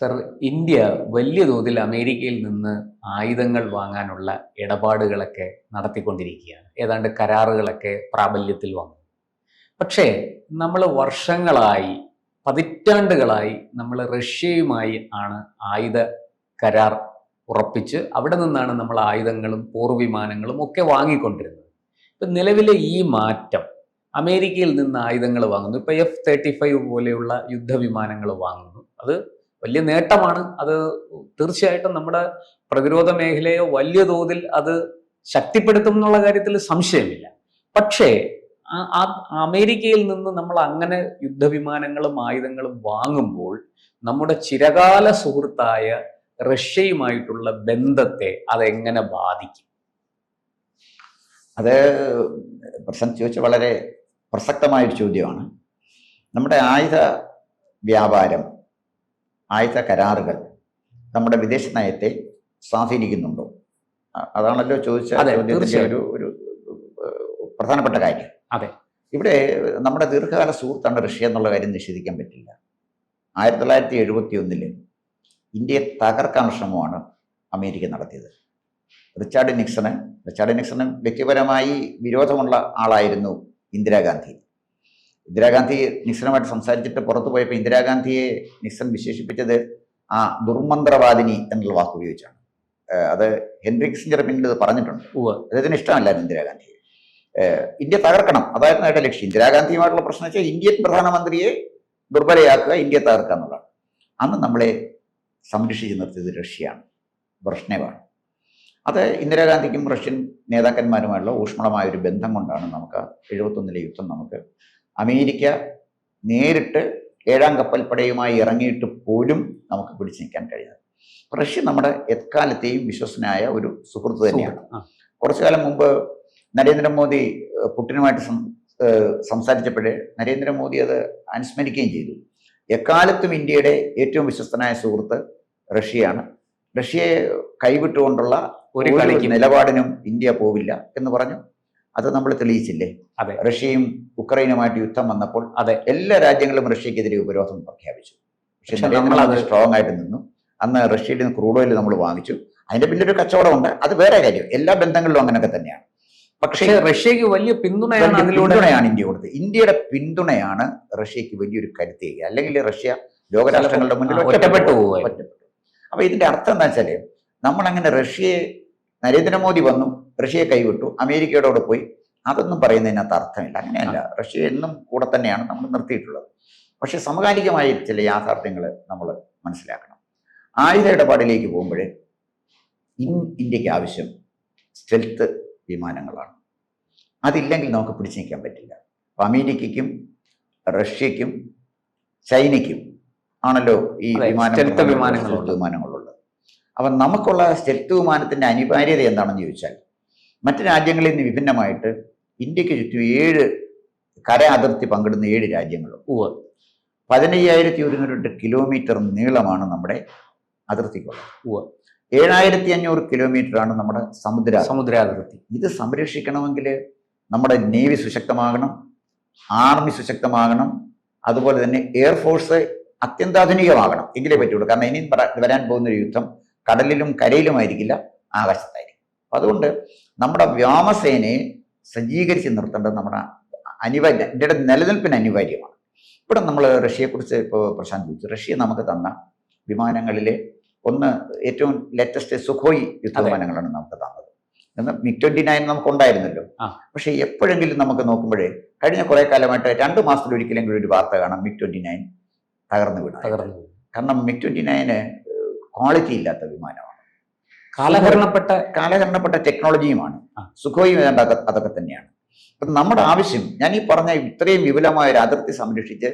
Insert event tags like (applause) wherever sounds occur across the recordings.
Sir India വലിയ തോതിൽ അമേരിക്കയിൽ നിന്ന് ആയുധങ്ങൾ വാങ്ങാനുള്ള ഇടപാടുകളൊക്കെ നടത്തിക്കൊണ്ടിരിക്കുകയാണ്. ഏതാണ്ട് കരാറുകളൊക്കെ പ്രാബല്യത്തിൽ വന്നു. പക്ഷേ നമ്മൾ വർഷങ്ങളായി പതിറ്റാണ്ടുകളായി നമ്മൾ റഷ്യയുമായി ആണ് ആയുധ കരാർ ഉറപ്പിച്ച് അവിടെ നിന്നാണ് നമ്മൾ ആയുധങ്ങളും പോർവിമാനങ്ങളും ഒക്കെ വാങ്ങിക്കൊണ്ടിരുന്നത്. ഇപ്പം നിലവിലെ ഈ മാറ്റം അമേരിക്കയിൽ നിന്ന് ആയുധങ്ങൾ വാങ്ങുന്നു. ഇപ്പൊ എഫ് തേർട്ടി ഫൈവ് പോലെയുള്ള യുദ്ധവിമാനങ്ങൾ വാങ്ങുന്നു. അത് വലിയ നേട്ടമാണ്. അത് തീർച്ചയായിട്ടും നമ്മുടെ പ്രതിരോധ മേഖലയെ വലിയ തോതിൽ അത് ശക്തിപ്പെടുത്തും എന്നുള്ള കാര്യത്തിൽ സംശയമില്ല. പക്ഷേ അമേരിക്കയിൽ നിന്ന് നമ്മൾ അങ്ങനെ യുദ്ധവിമാനങ്ങളും ആയുധങ്ങളും വാങ്ങുമ്പോൾ നമ്മുടെ ചിരകാല സുഹൃത്തായ റഷ്യയുമായിട്ടുള്ള ബന്ധത്തെ അതെങ്ങനെ ബാധിക്കും? അത് പ്രശ്നം ചോദിച്ച വളരെ പ്രസക്തമായൊരു ചോദ്യമാണ്. നമ്മുടെ ആയുധ വ്യാപാരം ആയുധ കരാറുകൾ നമ്മുടെ വിദേശ നയത്തെ സ്വാധീനിക്കുന്നുണ്ടോ? അതാണല്ലോ ചോദിച്ച ഒരു ഒരു പ്രധാനപ്പെട്ട കാര്യം. അതെ. ഇവിടെ നമ്മുടെ ദീർഘകാല സുഹൃത്താണ് റഷ്യ എന്നുള്ള കാര്യം നിഷേധിക്കാൻ പറ്റില്ല. ആയിരത്തി തൊള്ളായിരത്തി എഴുപത്തി ഒന്നിൽ ഇന്ത്യയെ തകർക്കാൻ ശ്രമമാണ് അമേരിക്ക നടത്തിയത്. റിച്ചാർഡ് നിക്സണ് റിച്ചാർഡ് നിക്സണ് വ്യക്തിപരമായി വിരോധമുള്ള ആളായിരുന്നു ഇന്ദിരാഗാന്ധി. ഇന്ദിരാഗാന്ധി നിക്സണുമായിട്ട് സംസാരിച്ചിട്ട് പുറത്തു പോയപ്പോൾ ഇന്ദിരാഗാന്ധിയെ നിക്സൺ വിശേഷിപ്പിച്ചത് ആ ദുർമന്ത്രവാദിനി എന്നുള്ള വാക്ക് ഉപയോഗിച്ചാണ്. അത് ഹെൻറി കിസിഞ്ചർ പിന്നീട് ഇത് പറഞ്ഞിട്ടുണ്ട്. അദ്ദേഹത്തിന് ഇഷ്ടമല്ലായിരുന്നു ഇന്ദിരാഗാന്ധിയെ. ഇന്ത്യ തകർക്കണം. അതായിരുന്നു അയാളുടെ ലക്ഷ്യം. ഇന്ദിരാഗാന്ധിയുമായിട്ടുള്ള പ്രശ്നം വെച്ചാൽ ഇന്ത്യൻ പ്രധാനമന്ത്രിയെ ദുർബലയാക്കുക ഇന്ത്യ തകർക്കുക എന്നുള്ളതാണ്. അന്ന് നമ്മളെ സംരക്ഷിച്ച് നിർത്തിയത് റഷ്യയാണ്. ബ്രഷ്നേവാണ്. അത് ഇന്ദിരാഗാന്ധിക്കും റഷ്യൻ നേതാക്കന്മാരുമായുള്ള ഊഷ്മളമായ ഒരു ബന്ധം കൊണ്ടാണ് നമുക്ക് എഴുപത്തൊന്നിലെ യുദ്ധം നമുക്ക് അമേരിക്ക നേരിട്ട് ഏഴാം കപ്പൽപ്പടയുമായി ഇറങ്ങിയിട്ട് പോലും നമുക്ക് പിടിച്ചു നിൽക്കാൻ കഴിയുന്നത് റഷ്യ നമ്മുടെ എക്കാലത്തെയും വിശ്വസനായ ഒരു സുഹൃത്ത് തന്നെയാണ്. കുറച്ചു കാലം മുമ്പ് നരേന്ദ്രമോദി പുട്ടിനുമായിട്ട് പുടിനുമായിട്ട് സംസാരിച്ചപ്പോഴേ നരേന്ദ്രമോദി അത് അനുസ്മരിക്കുകയും ചെയ്തു. എക്കാലത്തും ഇന്ത്യയുടെ ഏറ്റവും വിശ്വസ്തനായ സുഹൃത്ത് റഷ്യയാണ്. റഷ്യയെ കൈവിട്ടുകൊണ്ടുള്ള ഒരു നിലപാടിനും ഇന്ത്യ പോവില്ല എന്ന് പറഞ്ഞു. അത് നമ്മൾ തെളിയിച്ചില്ലേ? അതെ. റഷ്യയും ഉക്രൈനുമായിട്ട് യുദ്ധം വന്നപ്പോൾ അതെ. എല്ലാ രാജ്യങ്ങളും റഷ്യക്കെതിരെ ഉപരോധം പ്രഖ്യാപിച്ചു. പക്ഷേ നമ്മൾ അത് സ്ട്രോങ് ആയിട്ട് നിന്നു. അന്ന് റഷ്യയിൽ നിന്ന് ക്രൂഡ് ഓയിൽ നമ്മൾ വാങ്ങിച്ചു. അതിന്റെ പിന്നിലൊരു കച്ചവടമുണ്ട് അത് വേറെ കാര്യം. എല്ലാ ബന്ധങ്ങളിലും അങ്ങനെയൊക്കെ തന്നെയാണ്. പക്ഷേ റഷ്യക്ക് വലിയ പിന്തുണയാണ് പിന്തുണയാണ് ഇന്ത്യ കൊടുത്തത്. ഇന്ത്യയുടെ പിന്തുണയാണ് റഷ്യക്ക് വലിയൊരു കരുത്തേക അല്ലെങ്കിൽ റഷ്യ ലോകരാഷ്ട്രങ്ങളുടെ മുന്നിൽ ഒറ്റപ്പെട്ടു. ഒറ്റപ്പെട്ടു അപ്പൊ ഇതിന്റെ അർത്ഥം എന്താ വെച്ചാൽ നമ്മൾ അങ്ങനെ റഷ്യയെ നരേന്ദ്രമോദി വന്നു. റഷ്യയെ കൈവിട്ടു അമേരിക്കയുടെ കൂടെ പോയി. അതൊന്നും പറയുന്നതിനകത്ത് അർത്ഥമില്ല. അങ്ങനെയല്ല. റഷ്യ എന്നും കൂടെ തന്നെയാണ് നമ്മൾ നിർത്തിയിട്ടുള്ളത്. പക്ഷെ സമകാലികമായ ചില യാഥാർത്ഥ്യങ്ങൾ നമ്മൾ മനസ്സിലാക്കണം. ആയുധ ഇടപാടിലേക്ക് പോകുമ്പോൾ ഇൻ ഇന്ത്യയ്ക്ക് ആവശ്യം സ്റ്റെൽത്ത് വിമാനങ്ങളാണ്. അതില്ലെങ്കിൽ നമുക്ക് പിടിച്ചു നിൽക്കാൻ പറ്റില്ല. അപ്പോൾ അമേരിക്കയ്ക്കും റഷ്യയ്ക്കും ചൈനയ്ക്കും ആണല്ലോ ഈ അതെ, വിമാനം stealth വിമാനങ്ങളുള്ളത്. stealth വിമാനങ്ങളുള്ളത്. അപ്പം നമുക്കുള്ള സ്റ്റെൽത്ത് വിമാനത്തിന്റെ അനിവാര്യത എന്താണെന്ന് ചോദിച്ചാൽ മറ്റു രാജ്യങ്ങളിൽ നിന്ന് വിഭിന്നമായിട്ട് ഇന്ത്യയ്ക്ക് ചുറ്റും ഏഴ് കര അതിർത്തി പങ്കിടുന്ന ഏഴ് രാജ്യങ്ങളുണ്ട്. പതിനയ്യായിരത്തി ഒരുന്നൂറ് കിലോമീറ്റർ നീളമാണ് നമ്മുടെ അതിർത്തിക്കുള്ളത്. ഏഴായിരത്തി അഞ്ഞൂറ് കിലോമീറ്റർ ആണ് നമ്മുടെ സമുദ്ര സമുദ്രാതിർത്തി. ഇത് സംരക്ഷിക്കണമെങ്കിൽ നമ്മുടെ നേവി സുശക്തമാകണം ആർമി സുശക്തമാകണം അതുപോലെ തന്നെ എയർഫോഴ്സ് അത്യന്താധുനികമാകണം. എങ്കിലേ പറ്റുള്ളൂ. കാരണം ഇനി വരാൻ പോകുന്ന ഒരു യുദ്ധം കടലിലും കരയിലുമായിരിക്കില്ല ആകാശത്തായിരിക്കും. അതുകൊണ്ട് നമ്മുടെ വ്യോമസേനയെ സജ്ജീകരിച്ച് നിർത്തേണ്ടത് നമ്മുടെ അനിവാര്യ ഇന്ത്യയുടെ നിലനിൽപ്പിന് അനിവാര്യമാണ്. ഇവിടെ നമ്മൾ റഷ്യയെക്കുറിച്ച് ഇപ്പോൾ പ്രശാന്ത് ചോദിച്ചു. റഷ്യ നമുക്ക് തന്ന വിമാനങ്ങളിലെ ഒന്ന് ഏറ്റവും ലേറ്റസ്റ്റ് സുഖോയ് യുദ്ധവിമാനങ്ങളാണ് നമുക്ക് തന്നത്. എന്ന് മിക് ട്വന്റി നയൻ നമുക്ക് ഉണ്ടായിരുന്നല്ലോ പക്ഷേ എപ്പോഴെങ്കിലും നമുക്ക് നോക്കുമ്പോഴേ കഴിഞ്ഞ കുറെ കാലമായിട്ട് രണ്ട് മാസത്തിലൊരിക്കലെങ്കിലും ഒരു വാർത്ത കാണാം മിക് ട്വന്റി നയൻ തകർന്നു വീണു. കാരണം മിക് ട്വന്റി നയന് ക്വാളിറ്റി ഇല്ലാത്ത വിമാനമാണ്. കാലഹരണപ്പെട്ട കാലഹരണപ്പെട്ട ടെക്നോളജിയുമാണ്. സുഖോയും വേണ്ട അതൊക്കെ തന്നെയാണ്. അപ്പം നമ്മുടെ ആവശ്യം ഞാൻ ഈ പറഞ്ഞ ഇത്രയും വിപുലമായ ഒരു അതിർത്തി സംരക്ഷിച്ച്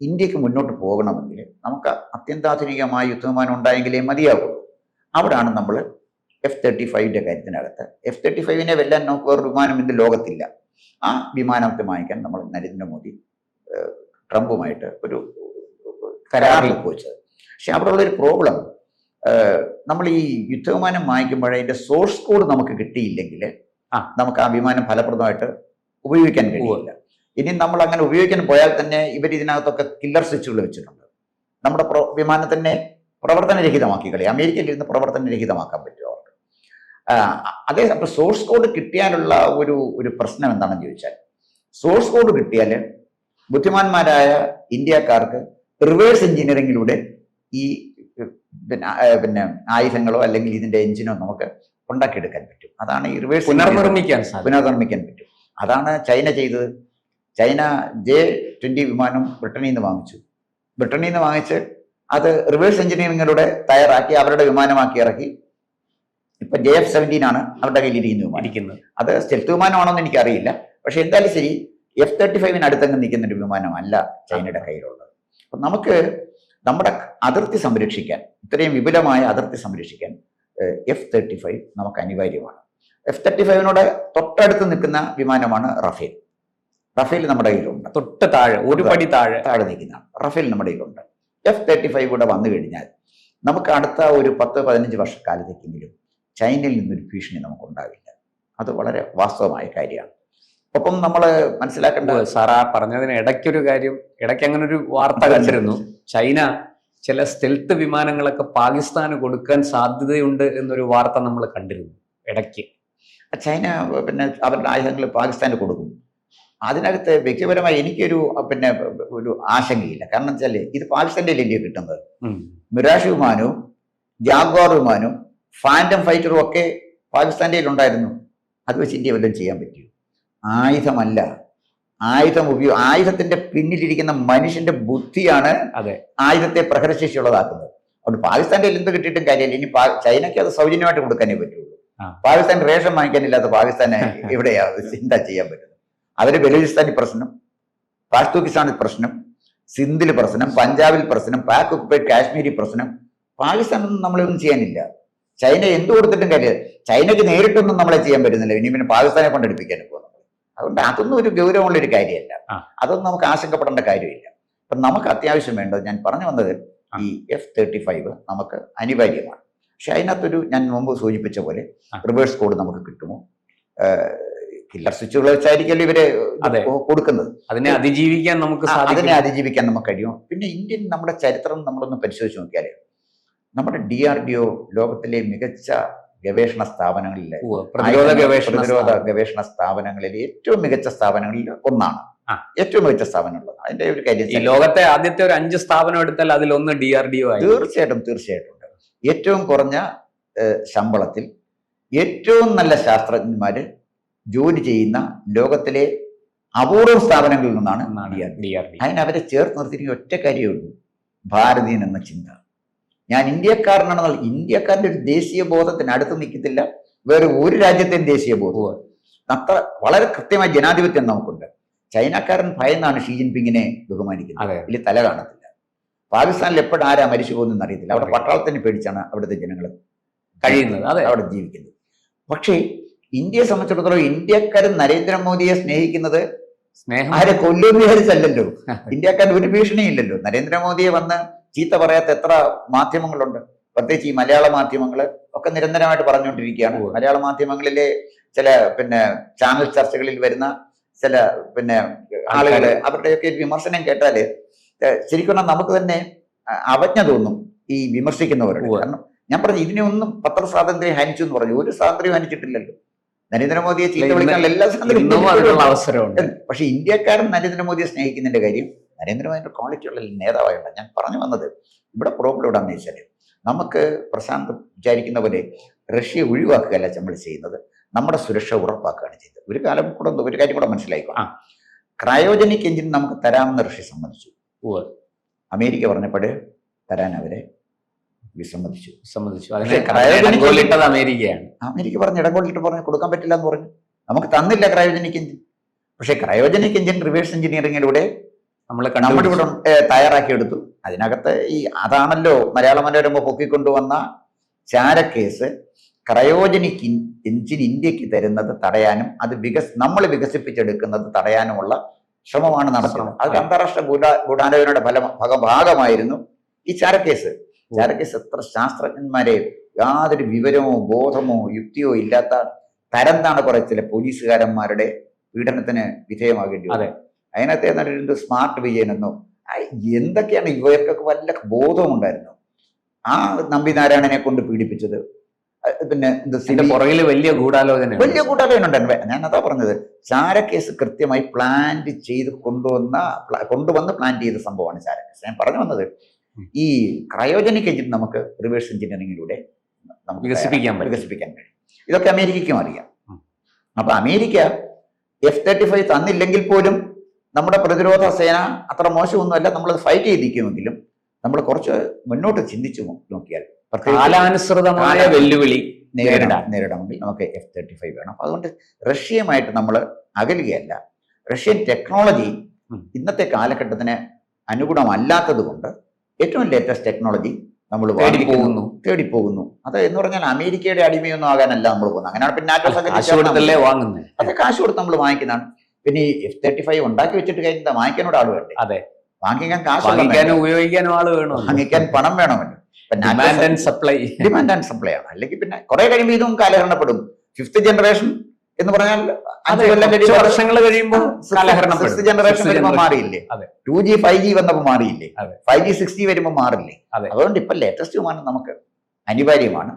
ഇന്ത്യയ്ക്ക് മുന്നോട്ട് പോകണമെങ്കിൽ നമുക്ക് അത്യന്താധുനികമായ യുദ്ധവിമാനം ഉണ്ടായെങ്കിലേ മതിയാകുള്ളൂ അവിടാണ് നമ്മൾ എഫ് തേർട്ടി ഫൈവിന്റെ കാര്യത്തിനകത്ത്. എഫ് തേർട്ടി ഫൈവിനെ വെല്ലാൻ നമുക്ക് വേറൊരു വിമാനം ഇന്ന് ലോകത്തില്ല. ആ വിമാനത്തെ വാങ്ങിക്കാൻ നമ്മൾ നരേന്ദ്രമോദി ട്രംപുമായിട്ട് ഒരു കരാറിൽ പോയിച്ചത്. പക്ഷെ അവിടെ ഉള്ളൊരു പ്രോബ്ലം നമ്മൾ ഈ യുദ്ധവിമാനം വാങ്ങിക്കുമ്പോൾ അതിന്റെ സോഴ്സ് കോഡ് നമുക്ക് കിട്ടിയില്ലെങ്കിൽ ആ. നമുക്ക് ആ വിമാനം ഫലപ്രദമായിട്ട് ഉപയോഗിക്കാൻ കഴിയില്ല. ഇനി നമ്മൾ അങ്ങനെ ഉപയോഗിക്കാൻ പോയാൽ തന്നെ ഇവർ ഇതിനകത്തൊക്കെ കില്ലർ സ്വിച്ചുകൾ വെച്ചിട്ടുണ്ട്. നമ്മുടെ പ്രോ വിമാനത്തിനെ പ്രവർത്തനരഹിതമാക്കി കളി. അമേരിക്കയിൽ ഇരുന്ന് പ്രവർത്തനരഹിതമാക്കാൻ പറ്റും അവർക്ക്. അതേ അപ്പോൾ സോഴ്സ് കോഡ് കിട്ടിയാലുള്ള ഒരു ഒരു പ്രശ്നം എന്താണെന്ന് ചോദിച്ചാൽ സോഴ്സ് കോഡ് കിട്ടിയാൽ ബുദ്ധിമാന്മാരായ ഇന്ത്യക്കാർക്ക് റിവേഴ്സ് എഞ്ചിനീയറിംഗിലൂടെ ഈ പിന്നെ പിന്നെ ആയുധങ്ങളോ അല്ലെങ്കിൽ ഇതിന്റെ എഞ്ചിനോ നമുക്ക് ഉണ്ടാക്കിയെടുക്കാൻ പറ്റും. അതാണ് ഈ റിവേഴ്സ് പുനർനിർമ്മിക്കാൻ പുനർനിർമ്മിക്കാൻ പറ്റും. അതാണ് ചൈന ചെയ്തത്. ചൈന ജെ ട്വന്റി വിമാനം ബ്രിട്ടനിൽ നിന്ന് വാങ്ങിച്ചു. ബ്രിട്ടനിൽ നിന്ന് വാങ്ങിച്ച് അത് റിവേഴ്സ് എഞ്ചിനീയറിംഗിലൂടെ തയ്യാറാക്കി അവരുടെ വിമാനമാക്കി ഇറക്കി. ഇപ്പൊ ജെ എഫ് സെവന്റീൻ ആണ് അവരുടെ കയ്യിലിരിക്കുന്ന വിമാനം. വിമാനിക്കുന്നത് അത് സ്റ്റെൽത്ത് വിമാനമാണോന്ന് എനിക്കറിയില്ല. പക്ഷെ എന്തായാലും ശരി എഫ് തേർട്ടി ഫൈവിന് അടുത്തങ്ങ് നിൽക്കുന്ന ഒരു വിമാനമല്ല ചൈനയുടെ കയ്യിലുള്ളത്. അപ്പൊ നമുക്ക് നമ്മുടെ അതിർത്തി സംരക്ഷിക്കാൻ ഇത്രയും വിപുലമായ അതിർത്തി സംരക്ഷിക്കാൻ എഫ് തേർട്ടി ഫൈവ് നമുക്ക് അനിവാര്യമാണ്. എഫ് തേർട്ടി ഫൈവിനോട് തൊട്ടടുത്ത് നിൽക്കുന്ന വിമാനമാണ് റഫേൽ. റഫേൽ നമ്മുടെ കയ്യിലുണ്ട്. തൊട്ട് താഴെ ഒരു പടി താഴെ. താഴെ നിൽക്കുന്ന റഫേൽ നമ്മുടെ കയ്യിലുണ്ട്. എഫ് തേർട്ടി ഫൈവ് കൂടെ വന്നു കഴിഞ്ഞാൽ നമുക്ക് അടുത്ത ഒരു പത്ത് പതിനഞ്ച് വർഷക്കാലത്തേക്കെങ്കിലും ചൈനയിൽ നിന്നൊരു ഭീഷണി നമുക്കുണ്ടാവില്ല. അത് വളരെ വാസ്തവമായ കാര്യമാണ്. ഒപ്പം നമ്മൾ മനസ്സിലാക്കേണ്ട സാർ ആ പറഞ്ഞതിന് ഇടയ്ക്കൊരു കാര്യം ഇടയ്ക്ക് അങ്ങനെ ഒരു വാർത്ത കണ്ടിരുന്നു. ചൈന ചില സ്ഥലത്ത് വിമാനങ്ങളൊക്കെ പാകിസ്ഥാന് കൊടുക്കാൻ സാധ്യതയുണ്ട് എന്നൊരു വാർത്ത നമ്മൾ കണ്ടിരുന്നു ഇടയ്ക്ക്. ചൈന പിന്നെ അവരുടെ ആയുധങ്ങൾ പാകിസ്ഥാന് കൊടുക്കും. അതിനകത്ത് വ്യക്തിപരമായി എനിക്കൊരു പിന്നെ ഒരു ആശങ്കയില്ല. കാരണം വെച്ചാൽ ഇത് പാകിസ്ഥാന്റെ ഇന്ത്യ കിട്ടുന്നത്? മിരാഷ് മിറാഷ് വിമാനവും ജാഗ്വാർ വിമാനവും ഫാന്റം ഫൈറ്ററും ഒക്കെ പാകിസ്ഥാന്റെ ഉണ്ടായിരുന്നു അത് വെച്ച് ഇന്ത്യ വല്ലതും ചെയ്യാൻ പറ്റുമോ ആയുധമല്ല. ആയുധം ഉപയോഗ ആയുധത്തിന്റെ പിന്നിലിരിക്കുന്ന മനുഷ്യന്റെ ബുദ്ധിയാണ് അതെ. ആയുധത്തെ പ്രഹരശേഷിയുള്ളതാക്കുന്നത്. അതുകൊണ്ട് പാകിസ്ഥാന്റെ എന്ത് കിട്ടിയിട്ടും കാര്യമില്ല. ഇനി ചൈനയ്ക്ക് അത് സൗജന്യമായിട്ട് കൊടുക്കാനേ പറ്റുള്ളൂ. പാകിസ്ഥാൻ റേഷൻ വാങ്ങിക്കാനില്ലാത്ത പാകിസ്ഥാനെ എവിടെയാ എന്താ ചെയ്യാൻ പറ്റുന്നത്? അവർ ബലൂചിസ്ഥാനിൽ പ്രശ്നം പാഷ്തൂക്കിസ്ഥാനിൽ പ്രശ്നം സിന്ധിൽ പ്രശ്നം പഞ്ചാബിൽ പ്രശ്നം പാക് ഒക്കുപ്പൈഡ് കാശ്മീരി പ്രശ്നം. പാകിസ്ഥാനൊന്നും നമ്മളൊന്നും ചെയ്യാനില്ല. ചൈന എന്ത് കൊടുത്തിട്ടും കാര്യം ചൈനയ്ക്ക് നേരിട്ടൊന്നും നമ്മളെ ചെയ്യാൻ പറ്റുന്നില്ല. ഇനി പിന്നെ പാകിസ്ഥാനെ കൊണ്ടെടുപ്പിക്കാൻ പോകുന്നത് അതുകൊണ്ട് അതൊന്നും ഒരു ഗൗരവമുള്ള ഒരു കാര്യമല്ല. അതൊന്നും നമുക്ക് ആശങ്കപ്പെടേണ്ട കാര്യമില്ല. അപ്പൊ നമുക്ക് അത്യാവശ്യം വേണ്ടത് ഞാൻ പറഞ്ഞു വന്നത് ഈ എഫ് തേർട്ടി ഫൈവ് നമുക്ക് അനിവാര്യമാണ്. പക്ഷെ അതിനകത്തൊരു ഞാൻ മുമ്പ് സൂചിപ്പിച്ച പോലെ റിവേഴ്സ് കോഡ് നമുക്ക് കിട്ടുമോ? കില്ലർ സ്വിച്ചുകൾ വെച്ചായിരിക്കല്ലോ ഇവർ കൊടുക്കുന്നത്. അതിനെ അതിജീവിക്കാൻ നമുക്ക് അതിനെ അതിജീവിക്കാൻ നമുക്ക് കഴിയും പിന്നെ ഇന്ത്യൻ നമ്മുടെ ചരിത്രം നമ്മളൊന്ന് പരിശോധിച്ച് നോക്കിയാൽ നമ്മുടെ ഡി ആർ ഡി ഒ ലോകത്തിലെ മികച്ച ഗവേഷണ സ്ഥാപനങ്ങളിലെ പ്രതിരോധ ഗവേഷണ പ്രതിരോധ ഗവേഷണ സ്ഥാപനങ്ങളിൽ ഏറ്റവും മികച്ച സ്ഥാപനങ്ങളിൽ ഒന്നാണ്. ഏറ്റവും മികച്ച സ്ഥാപനമുള്ളത്. അതിന്റെ ഒരു കാര്യം ലോകത്തെ ആദ്യത്തെ ഒരു അഞ്ച് സ്ഥാപനം എടുത്താൽ ഒന്ന് ഡി ആർ ഡി ഒ തീർച്ചയായിട്ടും തീർച്ചയായിട്ടും. ഏറ്റവും കുറഞ്ഞ ശമ്പളത്തിൽ ഏറ്റവും നല്ല ശാസ്ത്രജ്ഞന്മാര് ജോലി ചെയ്യുന്ന ലോകത്തിലെ അപൂർവ സ്ഥാപനങ്ങളിൽ നിന്നാണ് എന്നാണ് D R D. D R D. അതിന് ചേർത്ത് നിർത്തിയിരിക്കുന്ന ഒറ്റ കാര്യമേ ഉള്ളൂ. ഭാരതീയൻ എന്ന ചിന്ത. ഞാൻ ഇന്ത്യക്കാരനാണെന്നുള്ള ഇന്ത്യക്കാരന്റെ ഒരു ദേശീയ ബോധത്തിന് അടുത്ത് നിൽക്കത്തില്ല. വേറെ ഒരു രാജ്യത്തെയും ദേശീയ ബോധവും അത്ര വളരെ കൃത്യമായ ജനാധിപത്യം നമുക്കുണ്ട്. ചൈനക്കാരൻ ഭയന്നാണ് ഷീ ജിൻപിങ്ങിനെ ബഹുമാനിക്കുന്നത്. വലിയ തല കാണത്തില്ല. പാകിസ്ഥാനിൽ എപ്പോഴും ആരാ മരിച്ചു പോകുന്നതെന്ന് അറിയത്തില്ല. അവിടെ. പട്ടാളത്തിന് പേടിച്ചാണ് അവിടുത്തെ ജനങ്ങൾ കഴിയുന്നത്. അതെ. അവിടെ ജീവിക്കുന്നത്. പക്ഷേ ഇന്ത്യയെ സംബന്ധിച്ചിടത്തോളം ഇന്ത്യക്കാരൻ നരേന്ദ്രമോദിയെ സ്നേഹിക്കുന്നത് സ്നേഹം. ആരെ കൊല്ലുമെന്ന് വിചാരിച്ചല്ലല്ലോ. (laughs) ഇന്ത്യക്കാരൻ ഒരു ഭീഷണിയില്ലല്ലോ. നരേന്ദ്രമോദിയെ വന്ന് ചീത്ത പറയാത്ത എത്ര മാധ്യമങ്ങളുണ്ട്. പ്രത്യേകിച്ച് ഈ മലയാള മാധ്യമങ്ങൾ ഒക്കെ നിരന്തരമായിട്ട് പറഞ്ഞുകൊണ്ടിരിക്കുകയാണ്. മലയാള മാധ്യമങ്ങളിലെ ചില പിന്നെ ചാനൽ ചർച്ചകളിൽ വരുന്ന ചില പിന്നെ ആളുകൾ അവരുടെയൊക്കെ വിമർശനം കേട്ടാൽ ശരിക്കും നമുക്ക് തന്നെ അവജ്ഞ തോന്നും ഈ വിമർശിക്കുന്നവരുടെ. കാരണം ഞാൻ പറഞ്ഞു ഇതിനെ ഒന്നും പത്രസ്വാതന്ത്ര്യം ഹനിച്ചു എന്ന് പറഞ്ഞു. ഒരു സ്വാതന്ത്ര്യം ഹനിച്ചിട്ടില്ലല്ലോ. നരേന്ദ്രമോദിയെ ചീത്ത വിളിക്കാനുള്ള എല്ലാ സ്വാതന്ത്ര്യവും ഇന്നും അവസരമുണ്ട്. പക്ഷെ ഇന്ത്യക്കാരൻ നരേന്ദ്രമോദിയെ സ്നേഹിക്കുന്നതിന്റെ കാര്യം നരേന്ദ്രമോദിയുടെ ക്വാളിറ്റിയുള്ള നേതാവായുണ്ട് ഞാൻ പറഞ്ഞു വന്നത്. ഇവിടെ പ്രോബ്ലം എവിടെയാണെന്ന് വെച്ചാൽ നമുക്ക് പ്രശാന്ത് വിചാരിക്കുന്ന പോലെ റഷ്യ ഒഴിവാക്കുകയല്ല നമ്മൾ ചെയ്യുന്നത്. നമ്മുടെ സുരക്ഷ ഉറപ്പാക്കുകയാണ് ചെയ്തത്. ഒരു കാലം കൂടെ ഒരു കാര്യം കൂടെ മനസ്സിലായിക്കോ ആ. ക്രയോജനിക് എഞ്ചിൻ നമുക്ക് തരാമെന്ന് റഷ്യ സമ്മതിച്ചു. അമേരിക്ക പറഞ്ഞപ്പോഴേ തരാൻ അവരെ വിസമ്മതിച്ചു. സമ്മതിച്ചു അമേരിക്കയാണ്. അമേരിക്ക പറഞ്ഞ് ഇടം കൊള്ളിട്ട് പറഞ്ഞു കൊടുക്കാൻ പറ്റില്ല എന്ന് പറഞ്ഞു. നമുക്ക് തന്നില്ല ക്രയോജനിക് എഞ്ചിൻ. പക്ഷേ ക്രയോജനിക് എഞ്ചിൻ റിവേഴ്സ് എഞ്ചിനീയറിംഗിലൂടെ നമ്മൾ നമ്മുടെ ഇവിടെ ഏ, തയ്യാറാക്കിയെടുത്തു. അതിനകത്ത് ഈ അതാണല്ലോ മലയാള മനോരമ പൊക്കിക്കൊണ്ടുവന്ന ചാരക്കേസ് ക്രയോജനിക് എഞ്ചിൻ ഇന്ത്യയ്ക്ക് തരുന്നത് തടയാനും അത് വികസ് നമ്മൾ വികസിപ്പിച്ചെടുക്കുന്നത് തടയാനുമുള്ള ശ്രമമാണ് നടത്തുന്നത് അത് അന്താരാഷ്ട്ര ഗൂഢാ- ഗൂഢാലോചനയുടെ ഫല ഭഗ- ഭാഗമായിരുന്നു ഈ ചാരക്കേസ്. ചാരക്കേസ് എത്ര ശാസ്ത്രജ്ഞന്മാരെ യാതൊരു വിവരമോ ബോധമോ യുക്തിയോ ഇല്ലാത്ത തരംതാണ് കുറെ ചില പോലീസുകാരന്മാരുടെ പീഡനത്തിന് വിധേയമാകേണ്ടി വരുന്നത് അതെ. അതിനകത്തെ നല്ലൊരു സ്മാർട്ട് വിജയൻ എന്നോ എന്തൊക്കെയാണ് ഇവർക്കൊക്കെ വല്ല ബോധവും ഉണ്ടായിരുന്നു? ആ നമ്പി നാരായണനെ കൊണ്ട് പീഡിപ്പിച്ചത്. പിന്നെ പുറകിൽ വലിയ ഗൂഢാലോചന വലിയ കൂട്ടായ്മയുണ്ട് ഞാൻ അതാ പറഞ്ഞത്. ചാരക്കേസ് കൃത്യമായി പ്ലാൻ ചെയ്ത് കൊണ്ടുവന്ന കൊണ്ടുവന്ന് പ്ലാൻ ചെയ്ത സംഭവമാണ് ചാരക്കേസ്. ഞാൻ പറഞ്ഞു വന്നത്. ഈ ക്രയോജനിക് എഞ്ചിൻ നമുക്ക് റിവേഴ്സ് എഞ്ചിനീയറിംഗിലൂടെ നമുക്ക് വികസിപ്പിക്കാൻ വികസിപ്പിക്കാൻ കഴിയും. ഇതൊക്കെ അമേരിക്കയ്ക്കും അറിയാം. അപ്പൊ അമേരിക്ക എഫ് തേർട്ടി ഫൈവ് തന്നില്ലെങ്കിൽ പോലും നമ്മുടെ പ്രതിരോധ സേന അത്ര മോശമൊന്നുമല്ല. നമ്മൾ ഫൈറ്റ് ചെയ്തിരിക്കുമെങ്കിലും നമ്മൾ കുറച്ച് മുന്നോട്ട് ചിന്തിച്ചു നോക്കിയാൽ. കാലാനുസൃതമായ വെല്ലുവിളി നേരിടാൻ നേരിടാം. നേരിടണമെങ്കിൽ നമുക്ക് എഫ് തേർട്ടി ഫൈവ് വേണം. അതുകൊണ്ട് റഷ്യയുമായിട്ട് നമ്മൾ അകലുകയല്ല. റഷ്യൻ ടെക്നോളജി ഇന്നത്തെ കാലഘട്ടത്തിന് അനുഗുണമല്ലാത്തത് കൊണ്ട് ഏറ്റവും ലേറ്റസ്റ്റ് ടെക്നോളജി നമ്മൾ തേടി പോകുന്നു. അത് എന്ന് പറഞ്ഞാൽ അമേരിക്കയുടെ അടിമയൊന്നും ആകാനല്ല നമ്മൾ പോകുന്നത്. അങ്ങനെയാണ് പിന്നെ നാറ്റോ. വാങ്ങുന്നത് അത് കാശ് കൊടുത്ത് നമ്മൾ വാങ്ങിക്കുന്നതാണ്. പിന്നെ ഈ എഫ് തേർട്ടി ഫൈവ് ഉണ്ടാക്കി വെച്ചിട്ട് കഴിഞ്ഞാൽ വാങ്ങിക്കാനോട് ആൾ വേണ്ടേ? അതെ. വാങ്ങിക്കാൻ കാശ് വാങ്ങിക്കാനും ഉപയോഗിക്കാനും ആൾ വേണം? വാങ്ങിക്കാൻ പണം വേണമല്ലോ. Demand and supply demand and supply ആണ്. അല്ലെങ്കിൽ പിന്നെ കുറെ കഴിയുമ്പോൾ ഇതും കാലഹരണപ്പെടും. ഫിഫ്ത് ജനറേഷൻ എന്ന് പറഞ്ഞാൽ വർഷങ്ങൾ കഴിയുമ്പോൾ സിക്സ് ജനറേഷൻ വരുമ്പോൾ മാറിയില്ലേ. ടു ജി ഫൈവ് ജി വന്നപ്പോൾ മാറിയില്ലേ. ഫൈവ് ജി സിക്സ് ജി വരുമ്പോൾ മാറില്ലേ? അതെ. അതുകൊണ്ട് ഇപ്പൊ ലേറ്റസ്റ്റ് വിമാനം നമുക്ക് അനിവാര്യമാണ്.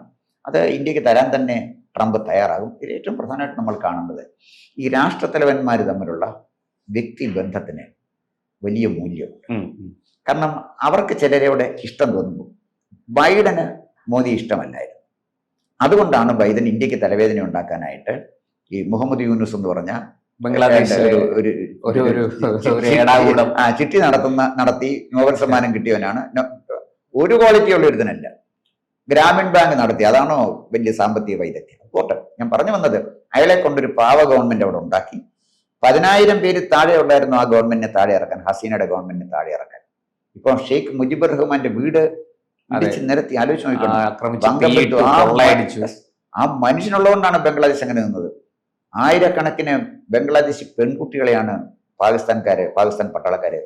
അത് ഇന്ത്യയ്ക്ക് തരാൻ തന്നെ ട്രംപ് തയ്യാറാകും. ഇതിൽ ഏറ്റവും പ്രധാനമായിട്ട് നമ്മൾ കാണേണ്ടത്. ഈ രാഷ്ട്രത്തലവന്മാർ തമ്മിലുള്ള വ്യക്തി ബന്ധത്തിന് വലിയ മൂല്യമുണ്ട്. കാരണം അവർക്ക് ചിലരോട് ഇഷ്ടം തോന്നുന്നു. ബൈഡന് മോദി ഇഷ്ടമല്ലായിരുന്നു. അതുകൊണ്ടാണ് ബൈഡൻ ഇന്ത്യയ്ക്ക് തലവേദന ഉണ്ടാക്കാനായിട്ട് ഈ മുഹമ്മദ് യൂനുസ് എന്ന് പറഞ്ഞ ബംഗ്ലാദേശ് ഒരു ഒരു ആ ചിട്ടി നടത്തുന്ന നടത്തി നോബൽ സമ്മാനം കിട്ടിയവനാണ്. ഒരു ക്വാളിറ്റി ഉള്ള ഒരുത്തനല്ല. ഗ്രാമീൺ ബാങ്ക് നടത്തി. അതാണോ വലിയ സാമ്പത്തിക വൈദഗ്ധ്യം? പോട്ടെ. ഞാൻ പറഞ്ഞു വന്നത് അയാളെ കൊണ്ടൊരു പാവ ഗവൺമെന്റ് അവിടെ ഉണ്ടാക്കി. പതിനായിരം പേര് താഴെ ഉണ്ടായിരുന്നു ആ ഗവൺമെന്റിനെ താഴെ ഇറക്കാൻ ഹസീനയുടെ ഗവൺമെന്റിനെ താഴെ ഇറക്കാൻ. ഇപ്പൊ ഷെയ്ഖ് മുജിബുർ റഹ്മാന്റെ വീട് ഇടിച്ച് നിരത്തി ആലോചിച്ച് കൊള്ളയടിച്ചു. ആ മനുഷ്യനുള്ളതുകൊണ്ടാണ് ബംഗ്ലാദേശ് അങ്ങനെ നിന്നത്. ആയിരക്കണക്കിന് ബംഗ്ലാദേശി പെൺകുട്ടികളെയാണ് പാകിസ്ഥാൻകാര് പാകിസ്ഥാൻ പട്ടാളക്കാര്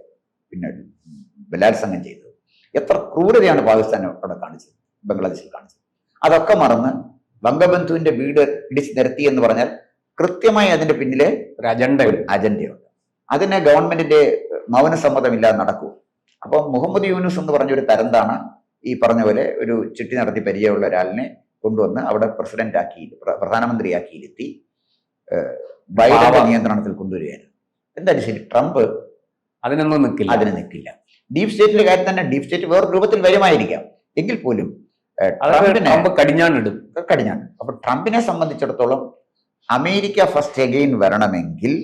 പിന്നെ ബലാത്സംഗം ചെയ്തത്. എത്ര ക്രൂരതയാണ് പാകിസ്ഥാൻ അവിടെ കാണിച്ചത് ബംഗ്ലാദേശിൽ കാണിച്ചത്. അതൊക്കെ മറന്ന് ബംഗബന്ധുവിന്റെ വീട് ഇടിച്ച് നിരത്തി എന്ന് പറഞ്ഞാൽ കൃത്യമായി അതിന്റെ പിന്നിലെ ഒരു അജണ്ട അജണ്ടയുണ്ട്. അതിന് ഗവൺമെന്റിന്റെ മൗനസമ്മതമില്ലാതെ നടക്കൂ. അപ്പോൾ മുഹമ്മദ് യൂനുസ് എന്ന് പറഞ്ഞ ഒരു തരംതാണ് ഈ പറഞ്ഞ പോലെ ഒരു ചിട്ടി നടത്തി പരിചയമുള്ള ഒരാളിനെ കൊണ്ടുവന്ന് അവിടെ പ്രസിഡന്റ് ആക്കി പ്രധാനമന്ത്രി പ്രധാനമന്ത്രിയാക്കിയിരുത്തി ബൈഡന്റെ നിയന്ത്രണത്തിൽ കൊണ്ടുവരികയാണ്. എന്തായാലും ശരി ട്രംപ് അതിനൊന്നും നിൽക്കില്ല അതിന് നിൽക്കില്ല ഡീപ് സ്റ്റേറ്റിന്റെ കാര്യം തന്നെ ഡീപ് സ്റ്റേറ്റ് വേറെ രൂപത്തിൽ വരുമായിരിക്കാം. എങ്കിൽ പോലും ട്രംപിനെ ട്രംപ് കടിഞ്ഞാണിടും. കടിഞ്ഞാണ്. അപ്പൊ ട്രംപിനെ സംബന്ധിച്ചിടത്തോളം അമേരിക്ക ഫസ്റ്റ് അഗെയിൻ വരണമെങ്കിൽ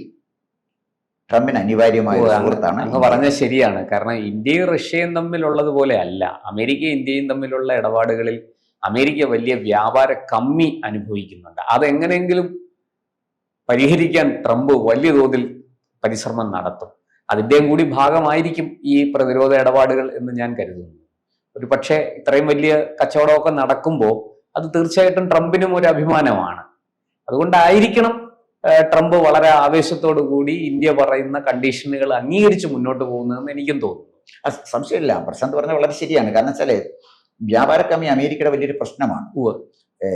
ട്രംപിന് അനിവാര്യമായ സുഹൃത്താണ് അങ്ങ് പറഞ്ഞത് ശരിയാണ്. കാരണം ഇന്ത്യയും റഷ്യയും തമ്മിലുള്ളത് പോലെ അല്ല. അമേരിക്കയും ഇന്ത്യയും തമ്മിലുള്ള ഇടപാടുകളിൽ അമേരിക്ക വലിയ വ്യാപാര കമ്മി അനുഭവിക്കുന്നുണ്ട്. അതെങ്ങനെയെങ്കിലും പരിഹരിക്കാൻ ട്രംപ് വലിയ തോതിൽ പരിശ്രമം നടത്തും. അതിന്റെയും കൂടി ഭാഗമായിരിക്കും ഈ പ്രതിരോധ ഇടപാടുകൾ എന്ന് ഞാൻ കരുതുന്നു. ഒരു പക്ഷേ ഇത്രയും വലിയ കച്ചവടമൊക്കെ നടക്കുമ്പോൾ അത് തീർച്ചയായിട്ടും ട്രംപിനും ഒരു അഭിമാനമാണ്. അതുകൊണ്ടായിരിക്കണം ട്രംപ് വളരെ ആവേശത്തോടു കൂടി ഇന്ത്യ പറയുന്ന കണ്ടീഷനുകൾ അംഗീകരിച്ച് മുന്നോട്ട് പോകുന്നതെന്ന് എനിക്കും തോന്നുന്നു. സംശയമില്ല. പ്രശാന്ത് പറഞ്ഞ വളരെ ശരിയാണ്. കാരണം വെച്ചാൽ വ്യാപാര കമ്മി അമേരിക്കയുടെ വലിയൊരു പ്രശ്നമാണ്. ഇന്നത്തെ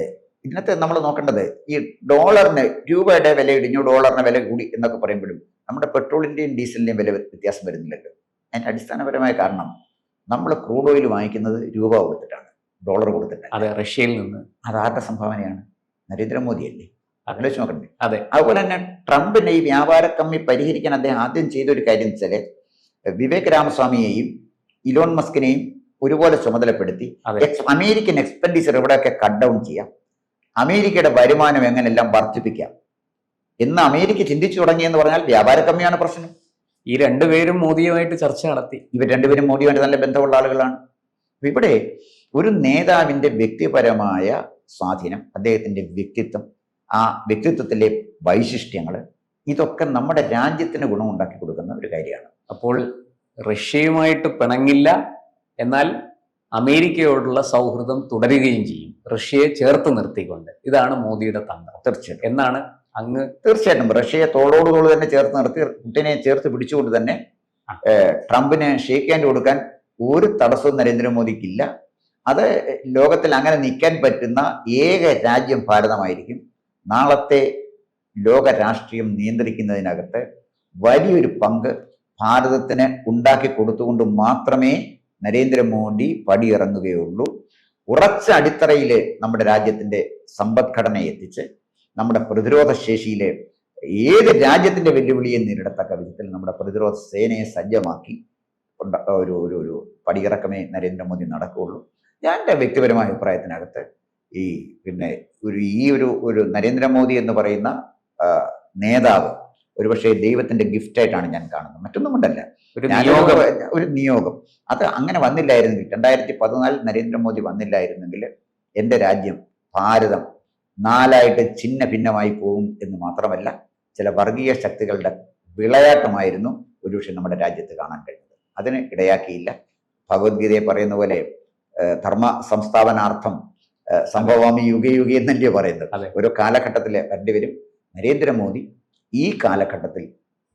ഇതിനകത്ത് നമ്മൾ നോക്കേണ്ടത് ഈ ഡോളറിന് രൂപയുടെ വില ഇടിഞ്ഞു ഡോളറിന് വില കൂടി എന്നൊക്കെ പറയുമ്പോഴും നമ്മുടെ പെട്രോളിന്റെയും ഡീസലിന്റെയും വില വ്യത്യാസം വരുന്നില്ലല്ലോ. അതിന്റെ അടിസ്ഥാനപരമായ കാരണം നമ്മൾ ക്രൂഡ് ഓയിൽ വാങ്ങിക്കുന്നത് രൂപ കൊടുത്തിട്ടാണ് ഡോളർ കൊടുത്തിട്ടാണ് അതെ റഷ്യയിൽ നിന്ന്. അത് ആരുടെ സംഭാവനയാണ്? നരേന്ദ്രമോദിയല്ലേ? ആലോചിച്ച് നോക്കണ്ടേ. അതെ. അതുപോലെ തന്നെ ട്രംപിന്റെ ഈ വ്യാപാര കമ്മി പരിഹരിക്കാൻ അദ്ദേഹം ആദ്യം ചെയ്ത ഒരു കാര്യം വെച്ചാൽ വിവേക് രാമസ്വാമിയെയും ഇലോൺ മസ്കിനെയും ഒരുപോലെ ചുമതലപ്പെടുത്തി അമേരിക്കൻ എക്സ്പെൻഡിച്ചർ എവിടെയൊക്കെ കട്ട് ഡൗൺ ചെയ്യാം. അമേരിക്കയുടെ വരുമാനം എങ്ങനെല്ലാം വർദ്ധിപ്പിക്കാം? എന്ന് അമേരിക്ക ചിന്തിച്ചു തുടങ്ങിയെന്ന് പറഞ്ഞാൽ വ്യാപാര കമ്മിയാണ് പ്രശ്നം. ഈ രണ്ടുപേരും മോദിയുമായിട്ട് ചർച്ച നടത്തി. ഇവർ രണ്ടുപേരും മോദിയുമായിട്ട് നല്ല ബന്ധമുള്ള ആളുകളാണ്. ഇവിടെ ഒരു നേതാവിന്റെ വ്യക്തിപരമായ സ്വാധീനം അദ്ദേഹത്തിന്റെ വ്യക്തിത്വം ആ വ്യക്തിത്വത്തിലെ വൈശിഷ്ട്യങ്ങൾ ഇതൊക്കെ നമ്മുടെ രാജ്യത്തിന് ഗുണം ഉണ്ടാക്കി കൊടുക്കുന്ന ഒരു കാര്യമാണ്. അപ്പോൾ റഷ്യയുമായിട്ട് പിണങ്ങില്ല എന്നാൽ അമേരിക്കയോടുള്ള സൗഹൃദം തുടരുകയും ചെയ്യും. റഷ്യയെ ചേർത്ത് നിർത്തിക്കൊണ്ട് ഇതാണ് മോദിയുടെ തന്ത്രം. തീർച്ചയായിട്ടും. എന്നാണ് അങ്ങ് തീർച്ചയായിട്ടും റഷ്യയെ തോളോട് തോൾ തന്നെ ചേർത്ത് നിർത്തി പുട്ടിനെ ചേർത്ത് പിടിച്ചുകൊണ്ട് തന്നെ ട്രംപിന് ഷേക്ക് ഹാൻഡ് കൊടുക്കാൻ ഒരു തടസ്സവും നരേന്ദ്രമോദിക്കില്ല. അത് ലോകത്തിൽ അങ്ങനെ നിൽക്കാൻ പറ്റുന്ന ഏക രാജ്യം ഭാരതമായിരിക്കും. നാളത്തെ ലോക രാഷ്ട്രീയം നിയന്ത്രിക്കുന്നതിനകത്ത് വലിയൊരു പങ്ക് ഭാരതത്തിന് ഉണ്ടാക്കി കൊടുത്തുകൊണ്ട് മാത്രമേ നരേന്ദ്രമോദി പടിയിറങ്ങുകയുള്ളൂ. ഉറച്ച അടിത്തറയിൽ നമ്മുടെ രാജ്യത്തിന്റെ സമ്പദ്ഘടനയെ എത്തിച്ച് നമ്മുടെ പ്രതിരോധ ശേഷിയിലെ ഏത് രാജ്യത്തിന്റെ വെല്ലുവിളിയെ നേരിടത്തക്ക വിധത്തിൽ നമ്മുടെ പ്രതിരോധ സേനയെ സജ്ജമാക്കി ഉണ്ട- ഒരു ഒരു ഒരു പടിയിറക്കമേ നരേന്ദ്രമോദി നടക്കുകയുള്ളൂ. ഞാൻ എന്റെ വ്യക്തിപരമായ അഭിപ്രായത്തിനകത്ത് ഈ പിന്നെ ഒരു ഈ ഒരു ഒരു നരേന്ദ്രമോദി എന്ന് പറയുന്ന നേതാവ് ഒരുപക്ഷെ ദൈവത്തിന്റെ ഗിഫ്റ്റായിട്ടാണ് ഞാൻ കാണുന്നത്. മറ്റൊന്നും കൊണ്ടല്ല. ഒരു നിയോഗം. ഒരു നിയോഗം. അത് അങ്ങനെ വന്നില്ലായിരുന്നെങ്കിൽ രണ്ടായിരത്തി പതിനാലിൽ നരേന്ദ്രമോദി വന്നില്ലായിരുന്നെങ്കിൽ എന്റെ രാജ്യം ഭാരതം നാലായിട്ട് ഛിന്ന ഭിന്നമായി പോകും എന്ന് മാത്രമല്ല ചില വർഗീയ ശക്തികളുടെ വിളയാട്ടമായിരുന്നു ഒരുപക്ഷെ നമ്മുടെ രാജ്യത്ത് കാണാൻ കഴിഞ്ഞത്. അതിന് ഇടയാക്കിയില്ല. ഭഗവത്ഗീതയെ പറയുന്ന പോലെ ധർമ്മ സംസ്ഥാപനാർത്ഥം സംഭവാമി യുഗ യുഗ എന്നല്ലേ പറയുന്നത്. ഓരോ കാലഘട്ടത്തിൽ വരേണ്ടിവരും നരേന്ദ്രമോദി ഈ കാലഘട്ടത്തിൽ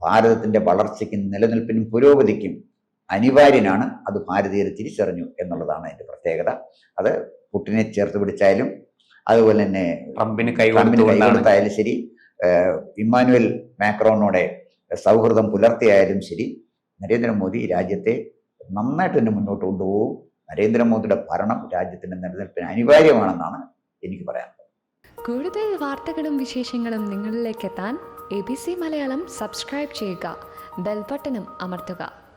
ഭാരതത്തിന്റെ വളർച്ചയ്ക്കും നിലനിൽപ്പിനും പുരോഗതിക്കും അനിവാര്യനാണ്. അത് ഭാരതീയർ തിരിച്ചറിഞ്ഞു എന്നുള്ളതാണ് അതിന്റെ പ്രത്യേകത. അത് പുട്ടിനെ ചേർത്ത് പിടിച്ചാലും അതുപോലെ തന്നെ ട്രംപിന് കൈകൊടുത്തായാലും ശരി ഇമ്മാനുവൽ മാക്രോണോടെ സൗഹൃദം പുലർത്തിയായാലും ശരി നരേന്ദ്രമോദി രാജ്യത്തെ നന്നായിട്ട് തന്നെ മുന്നോട്ട് കൊണ്ടുപോകും. നരേന്ദ്രമോദിയുടെ ഭരണം രാജ്യത്തിന്റെ നിലനിൽപ്പിന് അനിവാര്യമാണെന്നാണ് എനിക്ക് പറയാനുള്ളത്. കൂടുതൽ വാർത്തകളും വിശേഷങ്ങളും നിങ്ങളിലേക്ക് എത്താൻ A B C Malayalam subscribe ചെയ്യുക. ബെൽബട്ടനും അമർത്തുക.